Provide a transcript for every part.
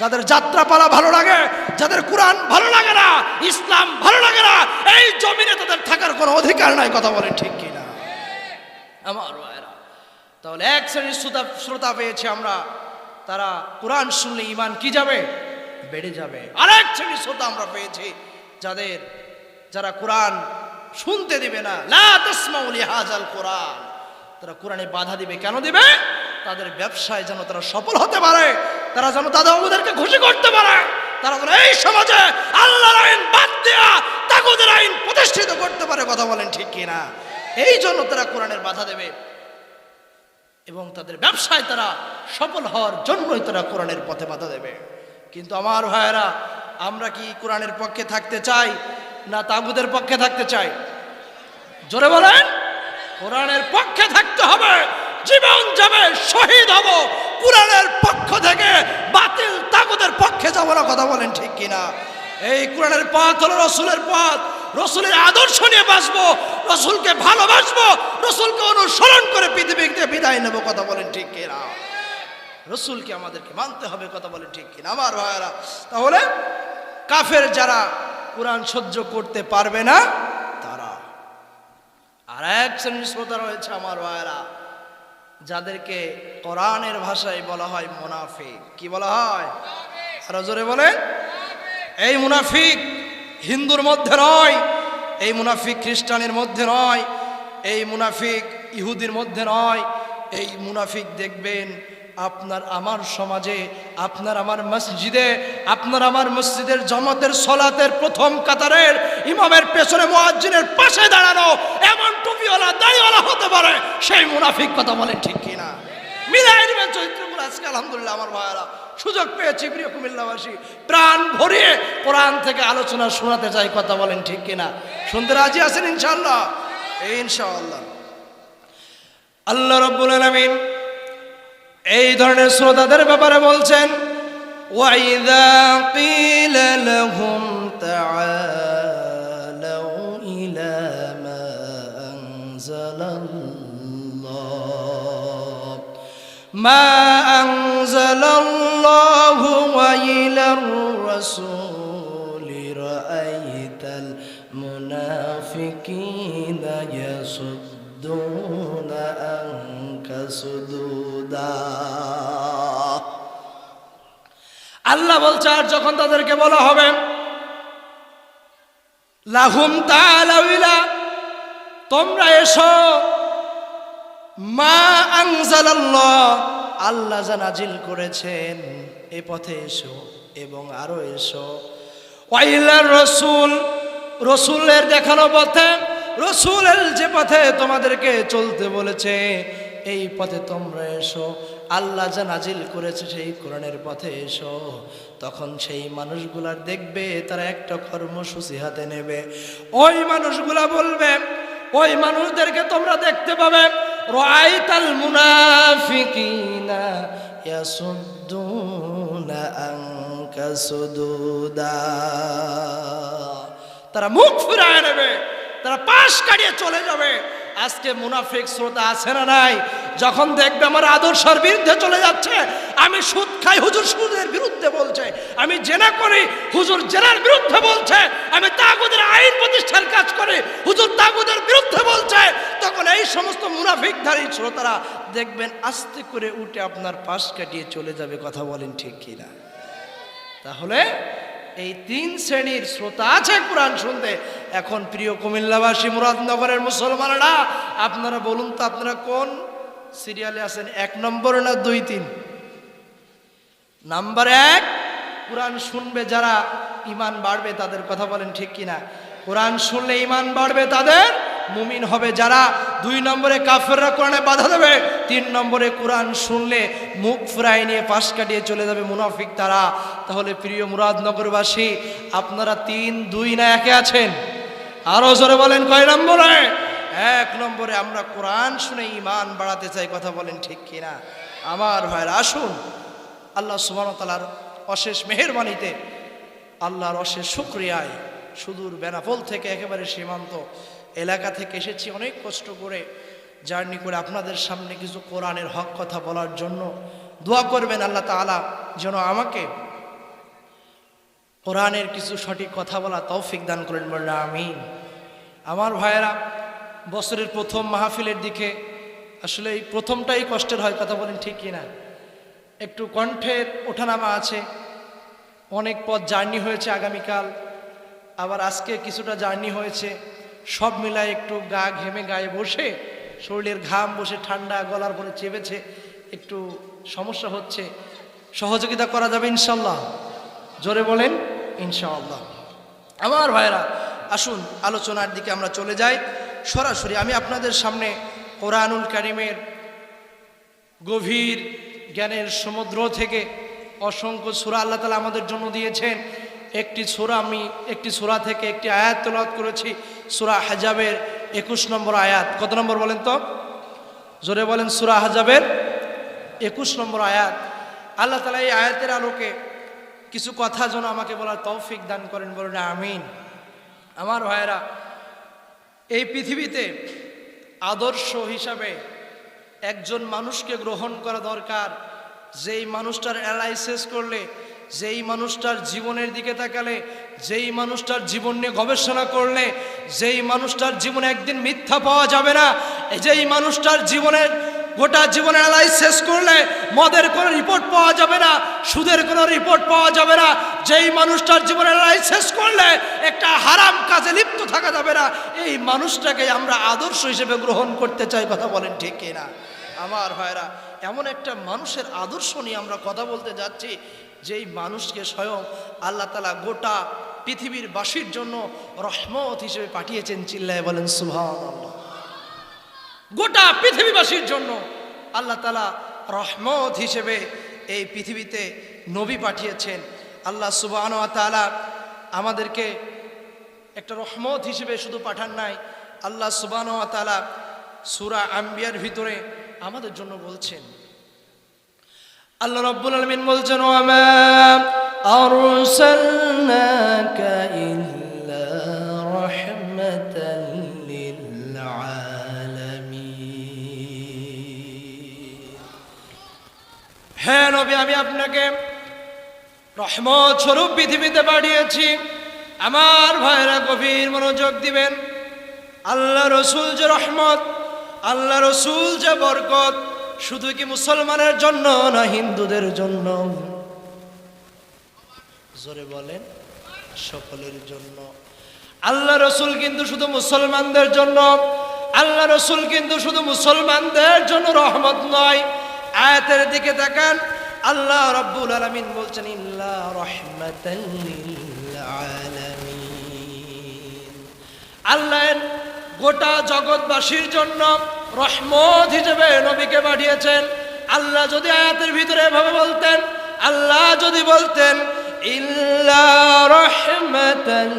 যাদের যাত্রাপালা ভালো লাগে, যাদের কোরআন ভালো লাগে না, ইসলাম ভালো লাগে না, এই জমিনে তাদের থাকার কোনো অধিকার নাই, কথা বলে ঠিক কিনা? আমার ভাইরা তাহলে এক শ্রেণির শ্রোতা শ্রোতা পেয়েছি আমরা। তারা কোরআন শুনলে ইমান কি যাবে? বেড়ে যাবে। আরেক শ্রেণির শ্রোতা আমরা পেয়েছি, যাদের যারা কোরআন শুনতে দিবে না। লা তাসমাউ লিহাজাল কোরআন। তারা কোরআনে বাধা দিবে। কেন দিবে? তাদের ব্যবসায় যেন তারা সফল হতে পারে, তারা যেন দাদা বাবুদেরকে খুশি করতে পারে, তারা যেন এই সমাজে আল্লাহর আইন বাদ দেয়া তাগুদের আইন প্রতিষ্ঠিত করতে পারে, কথা বলেন ঠিক কিনা? এই জন্য তারা কোরআনের বাধা দেবে এবং তাদের ব্যবসায় তারা সফল হওয়ার জন্যই তারা কোরআনের পথে বাধা দেবে। কিন্তু আমার ভাইয়েরা, আমরা কি কোরআনের পক্ষে থাকতে চাই না তাগুদের পক্ষে থাকতে চাই? জোরে বলেন, কোরআনের পক্ষে থাকতে হবে। জীবন যাবে, শহীদ হব। কোরআনের পক্ষ থেকে বাতিল তাগুদের পক্ষে যাব না কথা বলেন ঠিক কিনা? এই কোরআনের পথ হলো রসুলের পথ। রসুলের আদর্শ নিয়ে বাঁচবো, রসুলকে ভালোবাসবো, রসুলকে অনুসরণ করে পৃথিবীতে বিদায় নেব কথা বলেন ঠিক কিনা? রসুলকে আমাদেরকে মানতে হবে কথা বলেন ঠিক কিনা? আমার ভাইয়েরা, তাহলে কাফের যারা কোরআন সহ্য করতে পারবে না, তারা আর এক শ্রেণির শ্রোতা রয়েছে আমার ভাইয়েরা। যাদেরকে কোরআনের ভাষায় বলা হয় মুনাফিক। কি বলা হয়? জোরে বলেন। এই মুনাফিক হিন্দুর মধ্যে নয়, এই মুনাফিক খ্রিস্টানের মধ্যে নয়, এই মুনাফিক ইহুদির মধ্যে নয়। এই মুনাফিক দেখবেন, আপনার আমার সমাজে, আপনার আমার মসজিদে, আপনার আমার মসজিদের জমাতের সলাতের প্রথম কাতারের ইমামের পেছনে মুয়াজ্জিনের পাশে দাঁড়ানো এমন টুপিওয়ালা দাড়িওয়ালা হতে পারে। সেই মুনাফিক কথা বলেন ঠিক কিনা? মিলাই নেবেন চরিত্রগুলো আজকে, আলহামদুলিল্লাহ, আমার ভাইয়েরা। সুযোগ পেয়েছি প্রিয় কুমিল্লাবাসী। প্রাণ ভরিয়ে কোরআন থেকে আলোচনা শোনাতে চাই, কথা বলেন ঠিক কিনা? শুনতে রাজি আছেন ইনশাল্লাহ ইনশাআল্লাহ। আল্লাহ রব্বুল আলমিন এই ধরনের শ্রোতাদের ব্যাপারে বলছেন ওয়াইদা কিল লহুম তাআলা مَا أَنزَلَ اللَّهُ وَإِلَى الرَّسُولِ رَأَيْتَ الْمُنَافِقِينَ يَصُدُّونَ عَنكَ صُدُودًا আল্লাহ বলছে আর যখন তাদেরকে বলা হবে লাহুম তালাউইলা তোমরা এসো মা আনজালাল্লাহ আল্লাহ যা নাজিল করেছেন, এ পথে এসো এবং আরও এসো। রসুল, রসুলের দেখানো পথে, রসুলের যে পথে তোমাদেরকে চলতে বলেছে, এই পথে তোমরা এসো। আল্লাহ যা নাজিল করেছে সেই কোরআনের পথে এসো। তখন সেই মানুষগুলার দেখবে, তারা একটা কর্মসূচি হাতে নেবে। ওই মানুষগুলা বলবে, ওই মানুষদেরকে তোমরা দেখতে পাবে রাইতাল মুনাফিকিনা ইয়াসুদ্দুনা আনকা সুদুদা। তারা মুখ ফিরায় নেবে তারা পাশ কাটিয়ে চলে যাবে। আজকে মুনাফিক শ্রোতা আছে না নাই? যখন দেখবে আমার আদর্শের বিরুদ্ধে চলে যাচ্ছে, আমি সুদ খাই, হুজুর সুদের বিরুদ্ধে বলছে, আমি জেনা করি, হুজুর জেনার বিরুদ্ধে বলছে, আমি তাগুদের আইন প্রতিষ্ঠার কাজ করি, হুজুর তাগুদের বিরুদ্ধে বলছে, তখন এই সমস্ত মুনাফিকধারী শ্রোতারা দেখবেন আস্তে করে উঠে আপনার পাশ কাটিয়ে চলে যাবে, কথা বলেন ঠিক কিনা? তাহলে এই তিন শ্রেণির শ্রোতা আছে কোরআন শুনতে। এখন প্রিয় কুমিল্লাবাসী, মুরাদনগরের মুসলমানরা, আপনারা বলুন তো আপনারা কোন সিরিয়ালে আছেন? এক নম্বর না দুই তিন? নাম্বার এক, কোরআন শুনবে যারা ইমান বাড়বে তাদের কথা বলেন ঠিক কিনা? কোরআন শুনলে ইমান বাড়বে তাদের মুমিন হবে যারা দুই নম্বরে কাফেররা কোরআনে বাধা দেবে, তিন নম্বরে কোরআন শুনলে মুখ ফুরাই নিয়ে পাশ কাটিয়ে চলে যাবে মুনাফিক তারা। তাহলে প্রিয় মুরাদনগরবাসী, আপনারা তিন, দুই না একে আছেন? আরও জোরে বলেন, কয় নম্বরে? এক নম্বরে আমরা কোরআন শুনে ইমান বাড়াতে চাই, কথা বলেন ঠিক কিনা? আমার ভাইরা, আসুন। আল্লাহ সুবাহতালার অশেষ মেহেরবানিতে আল্লাহর অশেষ শুক্রিয়ায় সুদূর বেনাপোল থেকে একেবারে সীমান্ত এলাকা থেকে এসেছি, অনেক কষ্ট করে জার্নি করে আপনাদের সামনে কিছু কোরআনের হক কথা বলার জন্য দোয়া করবেন আল্লাহ তাআলা যেন আমাকে কোরআনের কিছু সঠিক কথা বলা তৌফিক দান করেন বললে আমিন। আমার ভাইয়েরা, বছরের প্রথম মাহফিলের দিকে আসলে এই প্রথমটাই কষ্টের হয় কথা বলেন ঠিক কিনা? একটু কণ্ঠের ওঠানামা আছে, অনেক পথ জার্নি হয়েছে আগামীকাল, আবার আজকে কিছুটা জার্নি হয়েছে। সব মিলায় একটু গা ঘেমে গায়ে বসে, শরীরের ঘাম বসে ঠান্ডা, গলার পরে চেপেছে, একটু সমস্যা হচ্ছে। সহযোগিতা করা যাবে ইনশাল্লাহ জোরে বলেন, ইনশাআল্লাহ। আমার ভাইরা আসুন, আলোচনার দিকে আমরা চলে যাই। সরাসরি আমি আপনাদের সামনে কোরআনুল কারিমের গভীর জ্ঞানের সমুদ্র থেকে অসংখ্য সুরা আল্লাহ তালা আমাদের জন্য দিয়েছেন। একটি সুরা আমি, একটি সুরা থেকে একটি আয়াত তেলাওয়াত করেছি, সুরা হাজাবের একুশ নম্বর আয়াত। কত নম্বর বলেন তো? জোরে বলেন, সুরা হাজাবের একুশ নম্বর আয়াত। আল্লাহ তালা এই আয়াতের আলোকে কিছু কথা যেন আমাকে বলার তৌফিক দান করেন, বলেন আমিন। আমার ভাইয়েরা, এই পৃথিবীতে আদর্শ হিসাবে একজন মানুষকে গ্রহণ করা দরকার, যেই মানুষটার অ্যালাইসিস করলে যেই মানুষটার জীবনের দিকে তাকালে, যেই মানুষটার জীবন নিয়ে গবেষণা করলে, যেই মানুষটার জীবনে একদিন মিথ্যা পাওয়া যাবে না যেই মানুষটার জীবনের, গোটা জীবনের শেষ করলে, মদের কোনো রিপোর্ট পাওয়া যাবে না, সুদের কোনো রিপোর্ট পাওয়া যাবে না, যেই মানুষটার জীবনের শেষ করলে একটা হারাম কাজে লিপ্ত থাকা যাবে না, এই মানুষটাকে আমরা আদর্শ হিসেবে গ্রহণ করতে চাই, কথা বলেন ঠিক কিনা? আমার ভাইরা, এমন একটা মানুষের আদর্শ নিয়ে আমরা কথা বলতে যাচ্ছি যেই মানুষকে স্বয়ং আল্লাহ তালা গোটা পৃথিবীর বাসীর জন্য রহমত হিসেবে পাঠিয়েছেন চিল্লায় বলেন সুভান গোটা পৃথিবীবাসীর জন্য আল্লাহ তালা রহমত হিসেবে এই পৃথিবীতে নবী পাঠিয়েছেন। আল্লাহ সুবাহ তালা আমাদেরকে একটা রহমত হিসেবে শুধু পাঠান নাই, আল্লাহ সুবাহ তালা সুরা আম্বিয়ার ভিতরে আমাদের জন্য বলছেন আল্লাহ রব্বুল আলমিন বলছেন আলামিন। হ্যাঁ নবী, আমি আপনাকে রহমত স্বরূপ পৃথিবীতে পাঠিয়েছি। আমার ভাইরা গভীর মনোযোগ দিবেন। আল্লাহ রসুল যে রহমত, আল্লাহ রসুল যে বরকত শুধু কি মুসলমানের জন্য না হিন্দুদের জন্য? জোরে বলেন, সকলের জন্য। আল্লাহ রসুল কিন্তু শুধু মুসলমানদের জন্য, আল্লাহ রসুল কিন্তু শুধু মুসলমানদের জন্য রহমত নয়। আয়াতের দিকে তাকান, আল্লাহ রব্বুল আলমিন বলছেন, ইল্লা রহমাতাল লিল আল্লাহ গোটা জগৎবাসীর জন্য রহমত হিসেবে নবীকে পাঠিয়েছেন। আল্লাহ যদি আয়াতের ভিতরে এভাবে বলতেন, আল্লাহ যদি বলতেন, ইল্লা রহমাতাল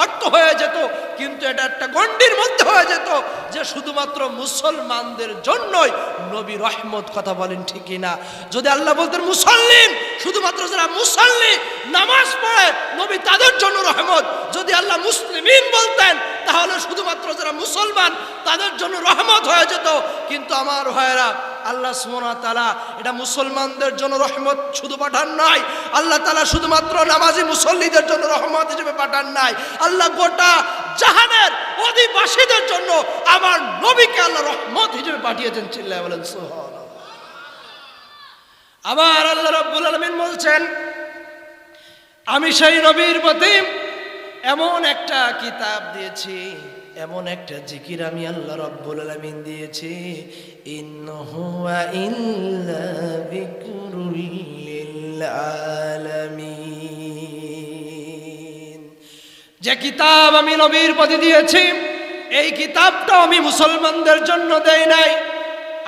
অর্থ হয়ে যেত, কিন্তু এটা একটা গণ্ডির মধ্যে হয়ে যেত যে শুধুমাত্র মুসলমানদের জন্যই নবী রহমত কথা বলেন ঠিকই না যদি আল্লাহ বলতেন মুসল্লিন শুধুমাত্র যারা মুসল্লি নামাজ পড়ে, নবী তাদের জন্য রহমত। যদি আল্লাহ মুসলিমিন বলতেন, তাহলে শুধুমাত্র যারা মুসলমান তাদের জন্য রহমত হয়ে যেত। কিন্তু আমার ভাইয়েরা আল্লাহ সুমনা তালা এটা মুসলমানদের জন্য রহমত শুধু পাঠান নাই। আল্লাহ তালা শুধুমাত্র নামাজি মুসল্লিদের জন্য রহমত হিসেবে পাঠান নাই। আল্লাহ গোটা জাহানের অধিবাসীদের জন্য আমার নবীকে আল্লাহ রহমত হিসেবে পাঠিয়েছেন, চিল্লায় বলেন সোহান আবার আল্লাহ রব্বুল আলমিন বলছেন, আমি সেই নবীর প্রতি এমন একটা কিতাব দিয়েছি। এমন একটা জিকির আমি আল্লাহ রব্বুল আলমিন দিয়েছি। যে কিতাব আমি নবীর প্রতি দিয়েছি, এই কিতাবটা আমি মুসলমানদের জন্য দেই নাই,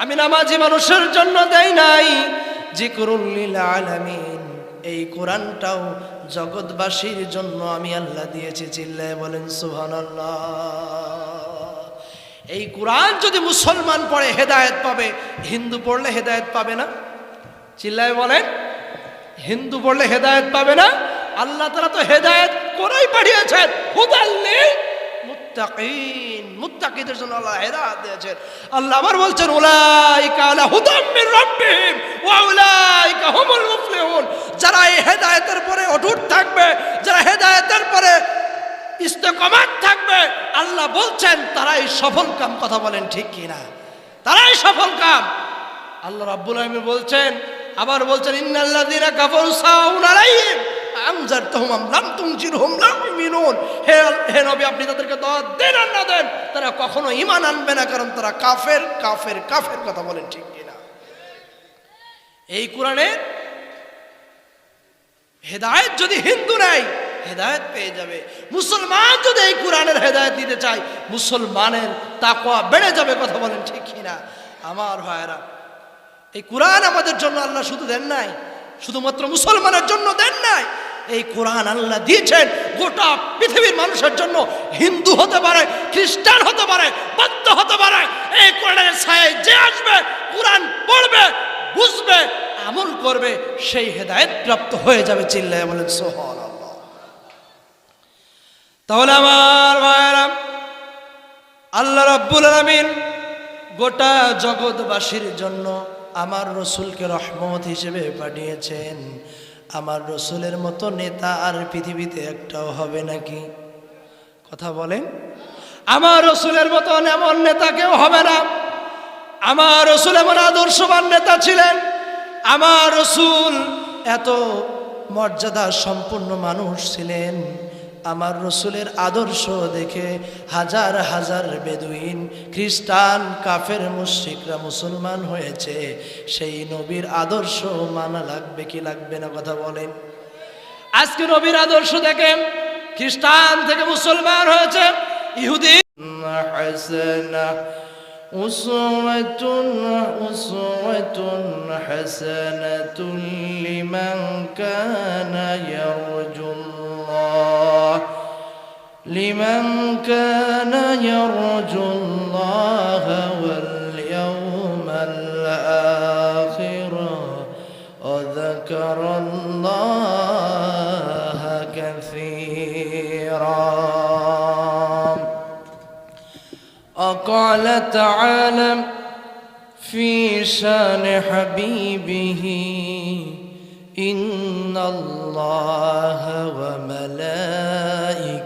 আমি নামাজি মানুষের জন্য দেই নাই। জিকরুল্লিল আলামিন এই কোরআনটাও জগৎবাসীর জন্য আমি আল্লাহ দিয়েছি, চিল্লায় বলেন, সুবহানাল্লাহ। এই কোরআন যদি মুসলমান পড়ে, হেদায়েত পাবে। হিন্দু পড়লে হেদায়ত পাবে না, চিল্লায় বলেন। হিন্দু পড়লে হেদায়ত পাবে না। আল্লাহ তারা তো হেদায়েত করেই পাঠিয়েছেন। হুদাল্লি মুত্তাকিন, মুত্তাকিদের জন্য আল্লাহ হেদায়েত দিয়েছেন। আল্লাহ আবার বলছেন, উলাইকা আলা হুদাম মির রাব্বিহিম ওয়া উলাইকা হুমুল মুফলিহুন। যারা এই হেদায়েতের পরে অটুট থাকবে, যারা হেদায়েতের পরে ইস্তেকামাত থাকবে, আল্লাহ বলছেন, তারাই সফল কাম, কথা বলেন ঠিক কিনা? তারাই সফল কাম। আল্লাহ রাব্বুল আলামিন বলছেন, আবার বলছেন, ইন্নাল্লাযীনা কাফারু সাউন আলাইহিম। আমজারতাহুম আম লাম তুনজিরহুম লা ইউমিনুন। হে হে নবী, আপনি তাদেরকে দেন আর না দেন, তারা কখনো ঈমান আনবে না, কারণ তারা কাফের কাফের কাফের কথা বলেন ঠিক কিনা। এই হেদায়েত যদি হিন্দু নেয়, হেদায়েত পেয়ে যাবে। মুসলমান যদি এই কোরআনের হেদায়েত দিতে চায়, মুসলমানের তাকওয়া বেড়ে যাবে কথা বলেন ঠিক কিনা। আমার ভাইয়েরা, এই কোরআন আমাদের জন্য আল্লাহ শুধু দেন নাই, শুধুমাত্র মুসলমানের জন্য দেন নাই এই কোরআন আল্লাহ দিয়েছেন, গোটা পৃথিবীর মানুষের জন্য হিন্দু হতে পারে, খ্রিস্টান হতে পারে, বৌদ্ধ হতে পারে, এই কোরআনের ছায় যে আসবে, কোরআন পড়বে, বুঝবে, আমল করবে, সেই হেদায়েত প্রাপ্ত হয়ে যাবে চিল্লায় বলেন সোহর তাহলে আমার ভাইয়েরা, আল্লাহ রাব্বুল আলামিন গোটা জগৎবাসীর জন্য আমার রসুলকে রহমত হিসেবে পাঠিয়েছেন। আমার রসুলের মতো নেতা আর পৃথিবীতে একটাও হবে নাকি? কথা বলেন। আমার রসুলের মতন এমন নেতা কেউ হবে না। আমার রসুল এমন আদর্শবান নেতা ছিলেন। আমার রসুল এত মর্যাদা সম্পূর্ণ মানুষ ছিলেন। আমার রসুলের আদর্শ দেখে হাজার হাজার বেদুইন খ্রিস্টান কাফের মুশ্রিকরা মুসলমান হয়েছে সেই নবীর আদর্শ মানা লাগবে কি লাগবে না কথা বলেন আজকে নবীর আদর্শ দেখে খ্রিস্টান থেকে মুসলমান হয়েছে ইহুদি হাসানা أسوة أسوة حسنة لمن كان يرجو لمن كان يرجو الله واليوم الآخر. وذكر الله كثيرا. وقال تعالى في شان حبيبه إن الله وملائكته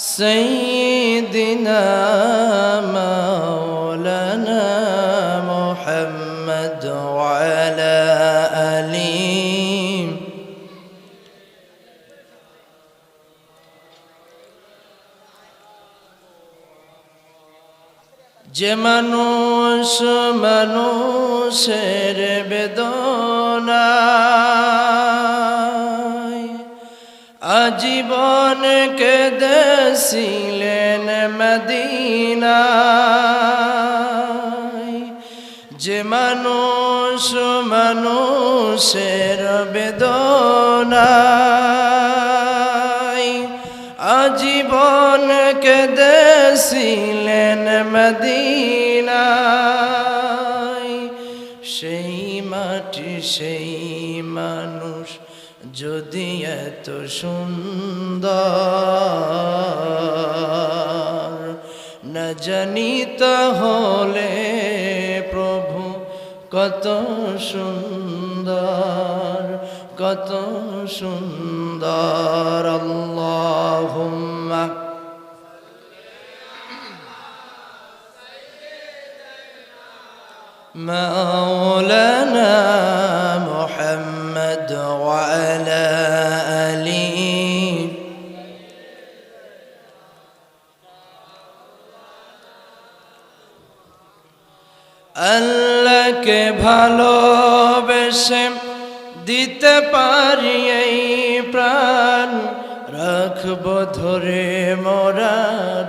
سيدنا مولانا محمد وعلى آله যে মানুষ মানুষের বেদনায় আজীবন কেদেছিলেন মদিনায়। যে মানুষ মানুষের বেদনায় আজীবন কেদেছিলেন মদিনায়। সেই মাটি সেই মানুষ যদি এত সুন্দর না জানি তাহলে প্রভু কত সুন্দর কত সুন্দর আল্লাহুম্মা مولانا محمد وعلى آله আল্লাহকে ভালোবেসে দিতে পারি এই প্রাণ রাখব ধরে মোরা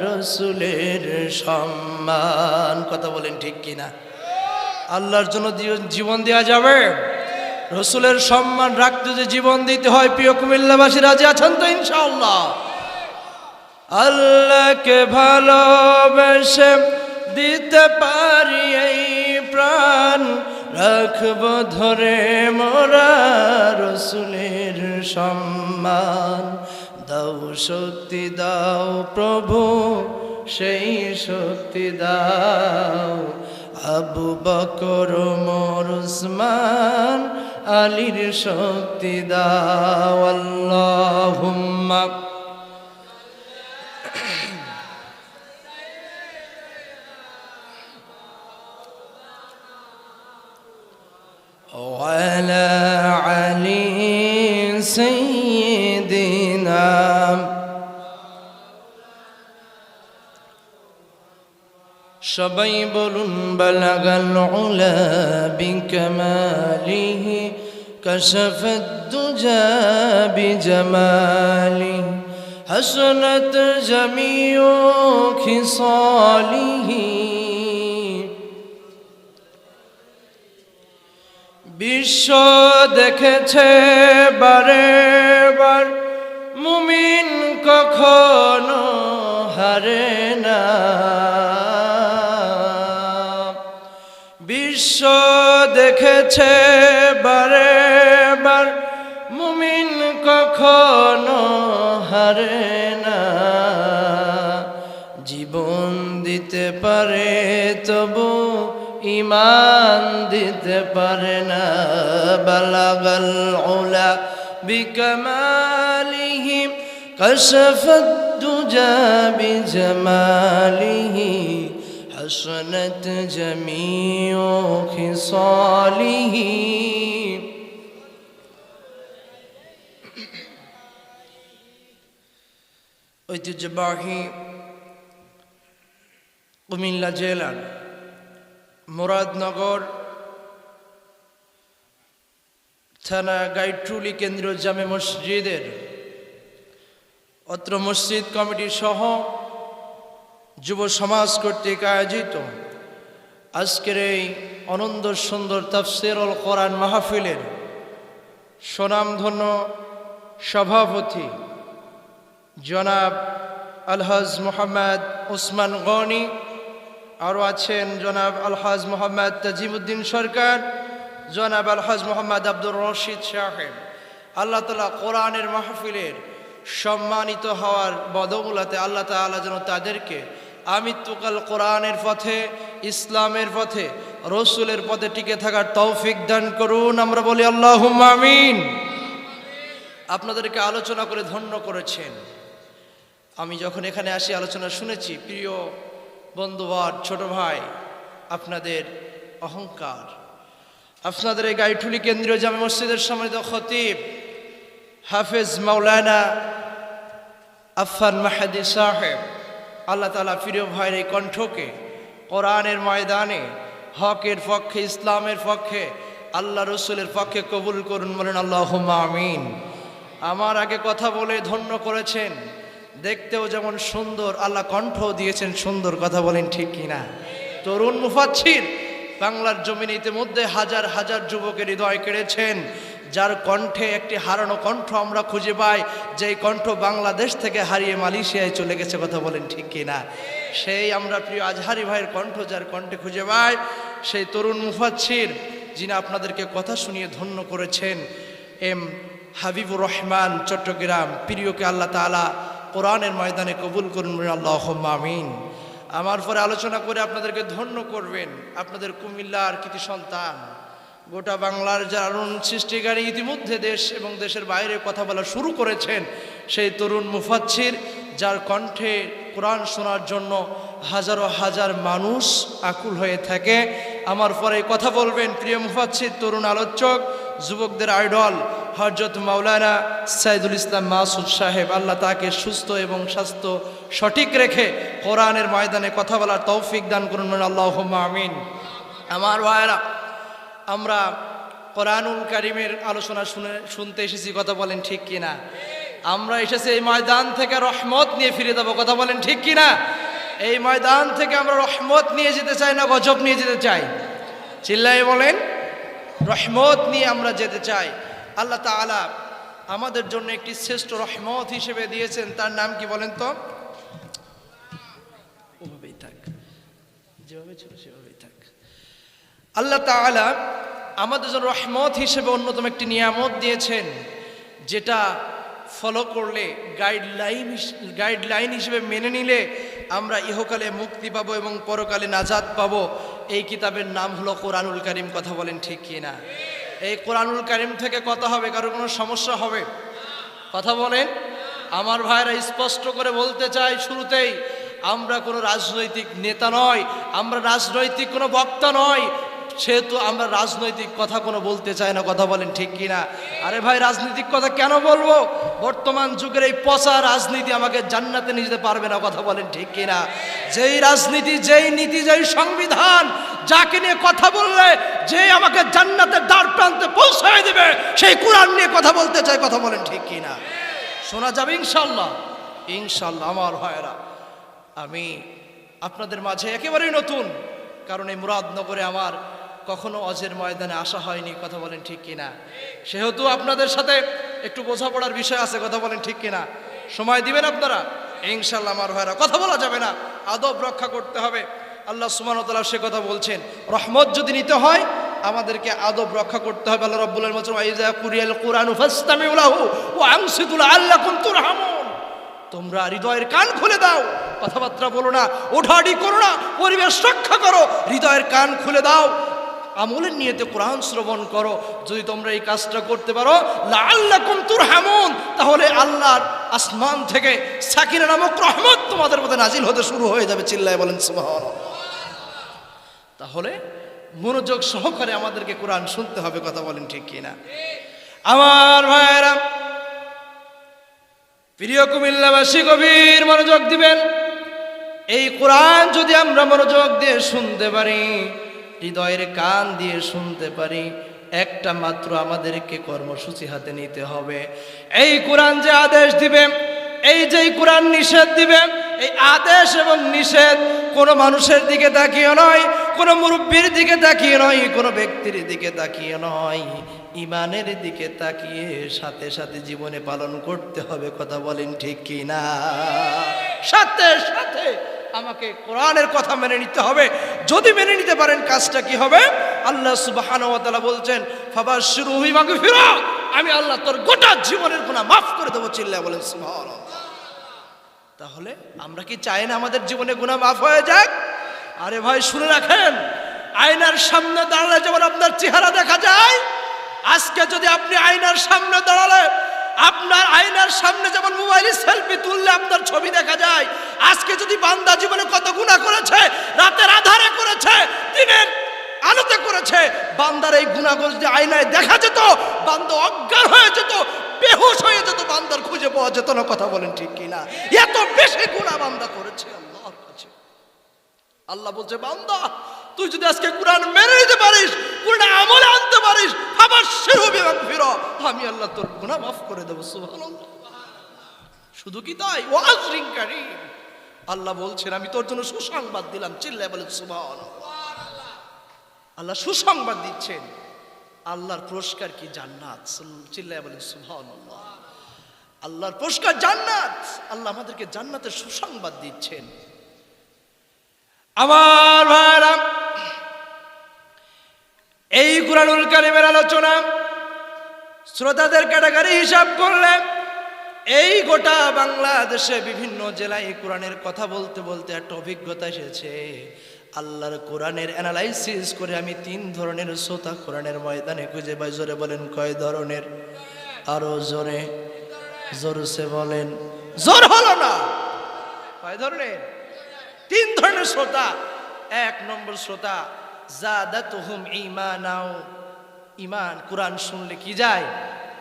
রসুলের সম্মান কথা বলেন ঠিক কিনা আল্লাহর জন্য জীবন- জীবন দেওয়া যাবে রসুলের সম্মান রাখতে যে জীবন দিতে হয়, প্রিয় কুমিল্লাবাসী, রাজি আছেন তো ইনশাল্লাহ আল্লাহকে ভালোবেসে দিতে পারি এই প্রাণ, রাখব ধরে মোরা রসুলের সম্মান। দাও শক্তি, দাও প্রভু, সেই শক্তি দাও। আবু বকর মোর উসমান আলীর শক্তি দাও আল্লাহুম্মা وعلى সবাই বলুন বালাগাল উলা বিকামালিহি كشف الدجى بجماله حسنت جميع خصاله বিশ্ব দেখেছে বারে বার মুমিন কখনো হারে না গেছে বারে বার। মুমিন কখনো হারে না। জীবন দিতে পারে, তবু ইমান দিতে পারে না। বালাগাল ওলা বিকমালিহি কশফত দুজা বিজমালিহি حسنت جميع خصاله ঐতিহ্যবাহী কুমিল্লা জেলার মুরাদনগর থানা গাইট্রুলি কেন্দ্রীয় জামে মসজিদের অত্র মসজিদ কমিটি সহ যুব সমাজ কর্তৃক আয়োজিত আজকের এই অনন্ত সুন্দর তাফসিরুল কোরআন মাহফিলের সুনামধন্য সভাপতি জনাব আলহাজ মোহাম্মদ ওসমান গনি, আরও আছেন জনাব আলহাজ মোহাম্মদ তাজিমুদ্দিন সরকার, জনাব আলহাজ মোহাম্মদ আব্দুর রশিদ সাহেব। আল্লাহ তালা কোরআনের মাহফিলের সম্মানিত হওয়ার বদমূলাতে আল্লাহ তাআলা যেন তাদেরকে আমিত্তুকাল কোরআনের পথে, ইসলামের পথে, রসুলের পথে টিকে থাকার তৌফিক দান করুন। আমরা বলি আল্লাহ আমিন। আপনাদেরকে আলোচনা করে ধন্য করেছেন। আমি যখন এখানে আসি, আলোচনা শুনেছি, প্রিয় বন্ধুবর ছোট ভাই, আপনাদের অহংকার, আপনাদের এই গাইঠুলি কেন্দ্রীয় জামে মসজিদের সম্মানিত খতিব হাফেজ মাওলানা আফফান মাহাদি সাহেব, আল্লাহ তালা প্রিয় ভাইয়ের এই কণ্ঠকে কোরআনের ময়দানে, হকের পক্ষে, ইসলামের পক্ষে, আল্লাহ রসুলের পক্ষে কবুল করুন, বলেন আল্লাহ আমিন। আমার আগে কথা বলে ধন্য করেছেন, দেখতেও যেমন সুন্দর, আল্লাহ কণ্ঠ দিয়েছেন সুন্দর কথা বলেন ঠিক কিনা। তরুণ মুফাচ্ছির বাংলার জমিনে ইতিমধ্যে হাজার হাজার যুবকের হৃদয় কেড়েছেন যার কণ্ঠে একটি হারানো কণ্ঠ আমরা খুঁজে পাই, যেই কণ্ঠ বাংলাদেশ থেকে হারিয়ে মালয়েশিয়ায় চলে গেছে কথা বলেন ঠিক কিনা সেই আমরা প্রিয় আজহারি ভাইয়ের কণ্ঠ যার কণ্ঠে খুঁজে পাই, সেই তরুণ মুফাচ্ছির, যিনি আপনাদেরকে কথা শুনিয়ে ধন্য করেছেন, এম হাবিবুর রহমান, চট্টগ্রাম। প্রিয়কে আল্লাহ তালা কোরআনের ময়দানে কবুল করুন আল্লাহ আমিন। আমার পরে আলোচনা করে আপনাদেরকে ধন্য করবেন, আপনাদের কুমিল্লার কৃতি সন্তান। গোটা বাংলার যারা আলোড়ন সৃষ্টিকারী ইতিমধ্যে দেশ এবং দেশের বাইরে কথা বলা শুরু করেছেন, সেই তরুণ মুফাচ্ছির, যার কণ্ঠে কোরআন শোনার জন্য হাজারো হাজার মানুষ আকুল হয়ে থাকে। আমার পরে কথা বলবেন প্রিয় মুফাচ্ছির তরুণ আলোচক, যুবকদের আইডল হজরত মাওলানা সাইদুল ইসলাম মাসুদ সাহেব। আল্লাহ তাকে সুস্থ এবং স্বাস্থ্য সঠিক রেখে কোরআনের ময়দানে কথা বলার তৌফিক দান করুন। আল্লাহ আমিন। আমার ভাইয়েরা আমরা কোরআনুল কারিমের আলোচনা শুনে, শুনতে এসেছি, কথা বলেন ঠিক কিনা? আমরা এসেছি এই ময়দান থেকে রহমত নিয়ে ফিরে দেবো কথা বলেন ঠিক কি না এই ময়দান থেকে আমরা রহমত নিয়ে যেতে চাই না গজব নিয়ে যেতে চাই? চিল্লাই বলেন, রহমত নিয়ে আমরা যেতে চাই। আল্লাহ তাআলা আমাদের জন্য একটি শ্রেষ্ঠ রহমত হিসেবে দিয়েছেন, তার নাম কি বলেন তো? ওভাবেই থাক যেভাবে ছিল সেভাবেই থাক। আল্লাহ তাআলা আমাদের জন্য রহমত হিসেবে অন্যতম একটি নিয়ামত দিয়েছেন, যেটা ফলো করলে গাইডলাইন গাইডলাইন হিসেবে মেনে নিলে আমরা ইহকালে মুক্তি পাবো এবং পরকালে নাজাদ পাবো। এই কিতাবের নাম হলো কোরআনুল কারিম, কথা বলেন ঠিক কি না? এই কোরআনুল কারিম থেকে কথা হবে, কারও কোনো সমস্যা হবে? কথা বলেন। আমার ভাইরা স্পষ্ট করে বলতে চাই, শুরুতেই আমরা কোনো রাজনৈতিক নেতা নয়, আমরা রাজনৈতিক কোনো বক্তা নয় সেহেতু আমরা রাজনৈতিক কথা কোনো বলতে চাই না, কথা বলেন ঠিক কি না আরে ভাই, রাজনৈতিক কথা কেন বলব? বর্তমান যুগের এই পচা রাজনীতি আমাকে জান্নাতে নিয়ে যেতে পারবে না, কথা বলেন ঠিক কি না যেই রাজনীতি, যেই নীতি, যেই সংবিধান, যাকে নিয়ে কথা বললে, যে আমাকে জান্নাতের দ্বার প্রান্তে পৌঁছায় দেবে, সেই কোরআন নিয়ে কথা বলতে চাই, কথা বলেন ঠিক কি না শোনা যাবে ইনশাল্লাহ ইনশাল্লাহ আমার ভাইয়েরা, আমি আপনাদের মাঝে একেবারেই নতুন, কারণ এই মুরাদনগরে আমার কখনো অজের ময়দানে আসা হয়নি, কথা বলেন ঠিক কিনা? সেহেতু আপনাদের সাথে একটু বোঝাপড়ার বিষয় আছে, কথা বলেন ঠিক কিনা? সময় দিবেন আপনারা? ইনশাল্লাহ আমার ভাইরা, কথা বলা যাবে না, আদব রক্ষা করতে হবে। আল্লাহ সুমানতলা সে কথা বলছেন। রহমত যদি নিতে হয়, আমাদেরকে আদব রক্ষা করতে হবে, আল্লাহ রব্বুল মাসুম আইজা কুরিয়াল কুরআন ফাস্তামিউ লাহু ওয়া আনসিতুল আল্লাকুম তুরহামুন। তোমরা হৃদয়ের কান খুলে দাও, কথাবার্তা বলো না ওঠাড়ি করো না, পরিবেশ রক্ষা করো, হৃদয়ের কান খুলে দাও। আমলের নিয়েতে কোরআন শ্রবণ করো। যদি তোমরা এই কাজটা করতে পারো আল্লাহ কুমতুর তুরহামুন, তাহলে আল্লাহর আসমান থেকে সাকিনা নামক রহমত তোমাদের মধ্যে নাজিল হতে শুরু হয়ে যাবে, চিল্লায় বলেন, সুবহানাল্লাহ। তাহলে মনোযোগ সহকারে আমাদেরকে কোরআন শুনতে হবে, কথা বলেন ঠিক কিনা? আমার ভাইয়েরা, প্রিয় কুমিল্লাবাসী, গভীর মনোযোগ দিবেন। এই কোরআন যদি আমরা মনোযোগ দিয়ে শুনতে পারি হৃদয়ের কান দিয়ে শুনতে পারি, একটা মাত্র আমাদেরকে কর্মসূচি হাতে নিতে হবে। এই কোরআন যে আদেশ দিবে, এই যে কোরআন নিষেধ দিবে, এই আদেশ এবং নিষেধ কোনো মানুষের দিকে তাকিয়ে নয়, কোনো মুরব্বীর দিকে তাকিয়ে নয়, কোনো ব্যক্তির দিকে তাকিয়ে নয়। ইমানের দিকে তাকিয়ে সাথে সাথে জীবনে পালন করতে হবে, কথা বলেন ঠিক কি না সাথে সাথে আমাকে কোরআনের কথা মেনে নিতে হবে। যদি মেনে নিতে পারেন, কাজটা কি হবে? আল্লাহ সুবহানাহু ওয়া তাআলা বলছেন, ফাবাশশিরু বিমাগফিরা আমি আল্লাহ তোর গোটা জীবনের গুণা মাফ করে দেবো চিল্লা বলেন তাহলে আমরা কি চাই না আমাদের জীবনে গুণা মাফ হয়ে যাক? আরে ভাই, শুনে রাখেন, আয়নার সামনে দাঁড়ালে যেমন আপনার চেহারা দেখা যায়, আজকে যদি আপনি আয়নার সামনে দাঁড়ালে আপনার আয়নার সামনে যেমন মোবাইলে সেলফি তুললে আপনার ছবি দেখা যায়, আজকে যদি বান্দা জীবনে কত গুণা করেছে, রাতের আধারে করেছে, দিনের আলোতে করেছে, বান্দার এই গুণাগুলো যদি আয়নায় দেখা যেত, বান্দা অজ্ঞান হয়ে যেত, বেহুশ হয়ে যেত, বান্দার খুঁজে পাওয়া যেত না, কথা বলেন ঠিক কিনা? এত বেশি গুণা বান্দা করেছে, আল্লাহর কাছে। আল্লাহ বলছে, বান্দা তুই যদি আজকে কোরআন মেনে নিতে পারিস, কোরআন আমলে আনতে পারিস, আবার সেরবে এবং ফির। আমি আল্লাহ তোর গুনাহ মাফ করে দেবো, সুবহানাল্লাহ। শুধু কি তাই? ওয়াজরিং কারীম। আল্লাহ বলছেন, আমি তোর জন্য সুসংবাদ দিলাম। চিল্লায় বলেন, সুবহানাল্লাহ। আল্লাহ সুসংবাদ দিচ্ছেন। আল্লাহর পুরস্কার কি? জান্নাত। চিল্লায় বলেন, সুবহানাল্লাহ। আল্লাহর পুরস্কার জান্নাত। আল্লাহ আমাদেরকে জান্নাতের সুসংবাদ দিচ্ছেন। আমার ভাইরা, এই কুরআনুল কারিমের আলোচনা শ্রোতাদের ক্যাটাগরি হিসাব করলে এই গোটা বাংলাদেশে বিভিন্ন জেলায় এই কোরআনের কথা বলতে বলতে একটা অভিজ্ঞতা এসেছে। আল্লাহর কোরআনের অ্যানালাইসিস করে আমি তিন ধরনের শ্রোতা কোরআনের ময়দানে খুঁজে পাই। জোরে বলেন, কয় ধরনের? আরও জোরে, জোরসে বলেন। জোর হলো না। কয় ধরনের? তিন ধরনের শ্রোতা। এক নম্বর শ্রোতা, জাদাতুহুম ঈমানাও। ইমান কোরআন শুনলে কি যায়?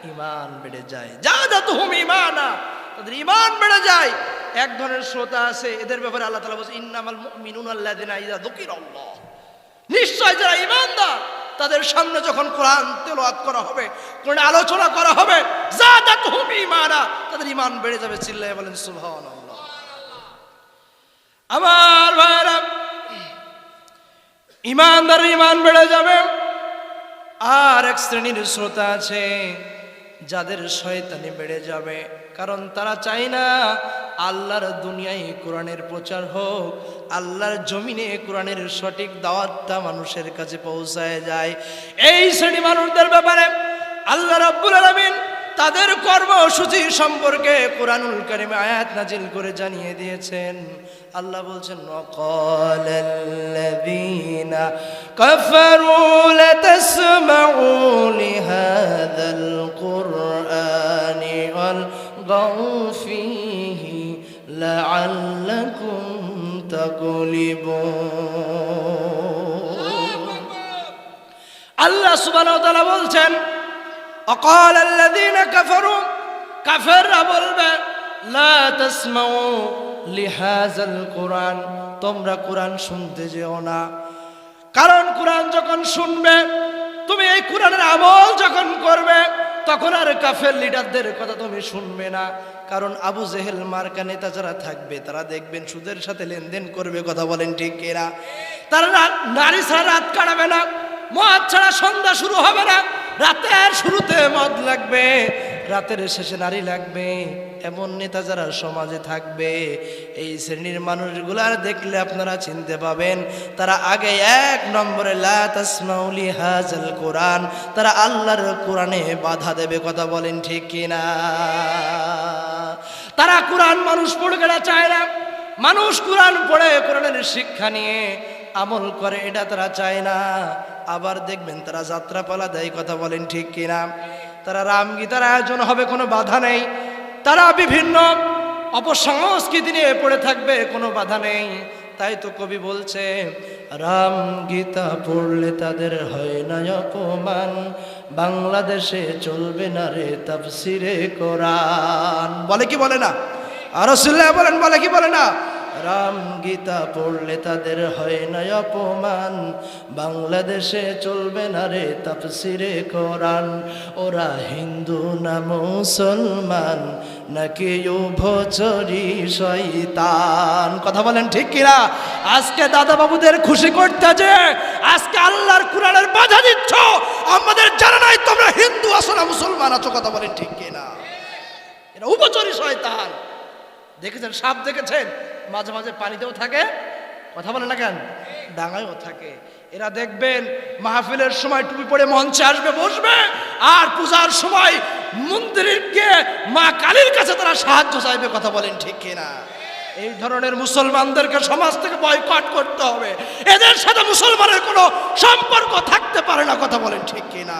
ইমান বেড়ে যায়। জাদাতুহুম ঈমানা, তাদের ইমান বেড়ে যায়। এক ধরনের শ্রোতা আছে, এদের ব্যাপারে আল্লাহ তাআলা বলছে, ইন্নামাল মুমিনুনা আল্লাযিনা ইযা যুকিরাল্লাহ। নিশ্চয় যারা ইমানদার তাদের সামনে যখন কোরআন তেলাওয়াত করা হবে, কোরআন আলোচনা করা হবে, জাদাতুহুম ঈমানা, তাদের ইমান বেড়ে যাবে চিল্লায়ে বলেন সুবহানাল্লাহ। আমার ভাইরা ইমানদার ইমান বেড়ে যাবে। আর এক শ্রেণির শ্রোতা আছে, যাদের শয়তানি বেড়ে যাবে। কারণ তারা চায় না আল্লাহর দুনিয়ায় কোরআনের প্রচার হোক, আল্লাহর জমিনে কোরআনের সঠিক দাওয়াতটা মানুষের কাছে পৌঁছায় যায়। এই শ্রেণি মানুষদের ব্যাপারে আল্লাহ রাব্বুল আলামিন তাদের কর্মসূচি সম্পর্কে কোরআনুল কারিমে আয়াত নাজিল করে জানিয়ে দিয়েছেন আল্লাহ বলছেন وقال الذين كفروا لتسمعوا لهذا القرآن والغوا فيه لعلكم تغلبون আল্লাহ সুবহানাহু ওয়া তাআলা বলছেন অকাল আল্লাযীনা কাফারু, কাফেররা বলবে, লা তোমরা কোরআন শুনতে যেও না। কারণ কোরআন যখন শুনবে, তুমি এই কোরআনের আমল যখন করবে, তখন আর কাফের লিডারদের কথা তুমি শুনবে না। কারণ আবু জেহেল, মার্কা নেতা যারা থাকবে, তারা দেখবেন সুদের সাথে লেনদেন করবে, কথা বলেন ঠিক এরা তারা নারী ছাড়া রাত কাটাবে না, মদ ছাড়া সন্ধ্যা শুরু হবে না রাতের শুরুতে মদ লাগবে, রাতের শেষে নারী লাগবে, এমন নেতা যারা সমাজে থাকবে। এই শ্রেণির মানুষগুলার দেখলে আপনারা চিনতে পাবেন, তারা আগে এক নম্বরে, লা তাসমাউলি হাজাল কোরআন, তারা আল্লাহর কোরআনে বাধা দেবে, কথা বলেন ঠিক কিনা? তারা কোরআন মানুষ পড়বে না, চায় না। মানুষ কোরআন পড়ে, কোরআনের শিক্ষা নিয়ে আমল করে, এটা তারা চায় না। আবার দেখবেন তারা যাত্রাপালা দেয় কথা বলেন ঠিক কিনা? তারা রামগীতার আয়োজন হবে, কোনো বাধা নেই। তারা বিভিন্ন অপসংস্কৃতি নিয়ে পড়ে থাকবে, কোনো বাধা নেই। তাই তো কবি বলছে রাম গীতা পড়লে তাদের হয় না অপমান। বাংলাদেশে চলবে না রে তাফসিরে কোরআন। বলে কি বলে না? আর বলেন, বলে কি বলে না? রাম গীতা পড়লে তাদের হয় না অপমান। বাংলাদেশে চলবে না রে তাফসিরে কোরআন। ওরা হিন্দু না মুসলমান, নাকি উভচরি শয়তান। কথা বলেন ঠিক কিনা? আজকে দাদা বাবুদের খুশি করতে যে আজকে আল্লাহর কোরআনের বাধা দিচ্ছ, আমাদের জানা নাই তোমরা হিন্দু আছো না মুসলমান আছো, কথা বলেন ঠিক কিনা? এটা উপচরি শয়তান। দেখেছেন, সাপ দেখেছেন? মাঝে মাঝে পানিতেও থাকে। কথা বলে না কেন? ডাঙায়ও থাকে। এরা দেখবেন মাহফিলের সময় টুপি পরে মঞ্চে আসবে, বসবে, আর পূজার সময় মন্দিরে গিয়ে মা কালীর কাছে তারা সাহায্য চাইবে, কথা বলেন ঠিক কিনা? এই ধরনের মুসলমানদেরকে সমাজ থেকে বয়কট করতে হবে। এদের সাথে মুসলমানের কোনো সম্পর্ক থাকতে পারে না, কথা বলেন ঠিক কিনা?